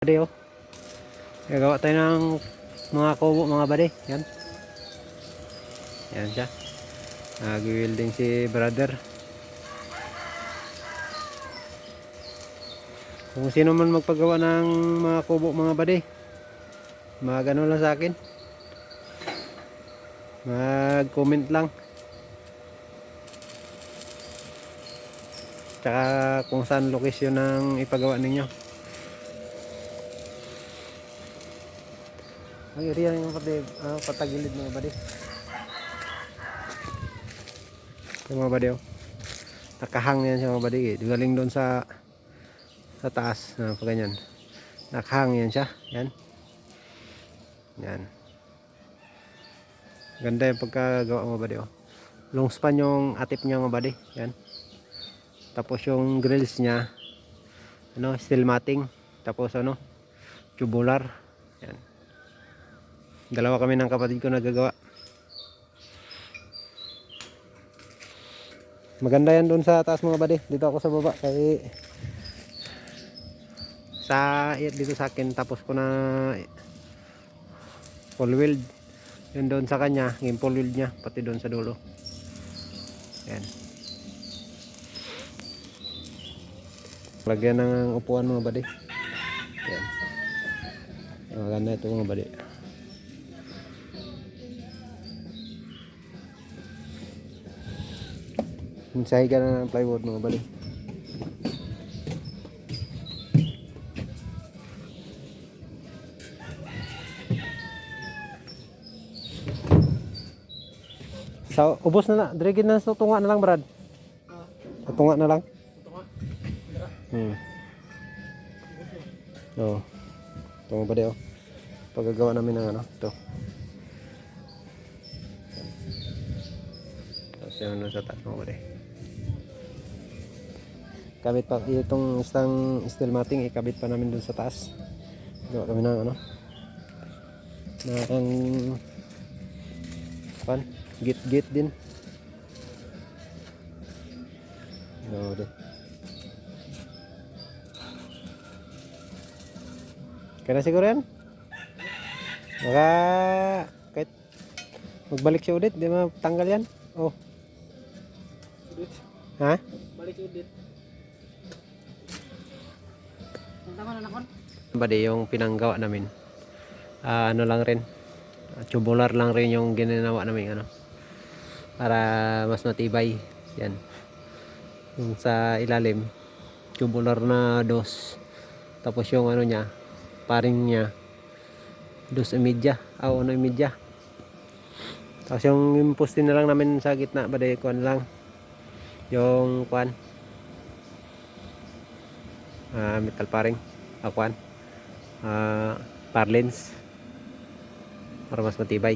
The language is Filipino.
Bade oh. Gagawa tayo ng mga kubo mga bade. Yan. Yan siya. Nag-welding si brother. Kung sino man magpagawa ng mga kubo mga bade. Mag ano lang sa akin. Mag-comment lang. Tsaka kung saan location ng ipagawa ninyo. Ang area ng pati, ah, patagilid mga badi. Yung mga badi oh. Nakahang yan siya mga badi. Eh. Galing doon sa sa taas na pag ganyan. Nakahang yan siya. Yan. Yan. Ganda yung pagkagawa mga badi oh. Long span yung atip niya mga badi. Yan. Tapos yung grills niya ano, steel matting. Tapos ano, tubular. Yan. Dalawa kami ng kapatid ko nagagawa. Maganda yan doon sa taas mga bade. Dito ako sa baba kay sa dito sa akin tapos ko na full weld. Yun doon sa kanya, yung full weld niya pati doon sa dulo. Yan. Lagyan ng upuan mga bade. Yan. Maganda ito mga bade. Mensahe ka na ng plywood mga bali. Sa ubos na na, drigid na sa tunga na lang, Brad. Sa tunga na lang. Hmm. Oo. Ito mga bali, oh. Pagagawa namin ng ano, ito. Tapos yun sa taas mga bali. Kabit pa itong isang steel matting ikabit pa namin dun sa taas. Gawa kami ng ano. Na ang pan git git din. No, de. Kaya siguro yan? Baka kahit magbalik siya ulit, di matanggal yan? Oh. Ha? Balik udit. Bade yung pinanggawa namin. Ah, ano lang rin. Tubular lang rin yung ginanawa namin ano. Para mas matibay. Yan. Yung sa ilalim. Tubular na dos. Tapos yung ano niya. Paring niya. Dos imidya. Ah, uno imidya. Tapos yung, yung poste na lang namin sa gitna. Bade kuan lang. Yung kuan. Ah, metal paring. Ah, kuan ah parlins. Para mas matibay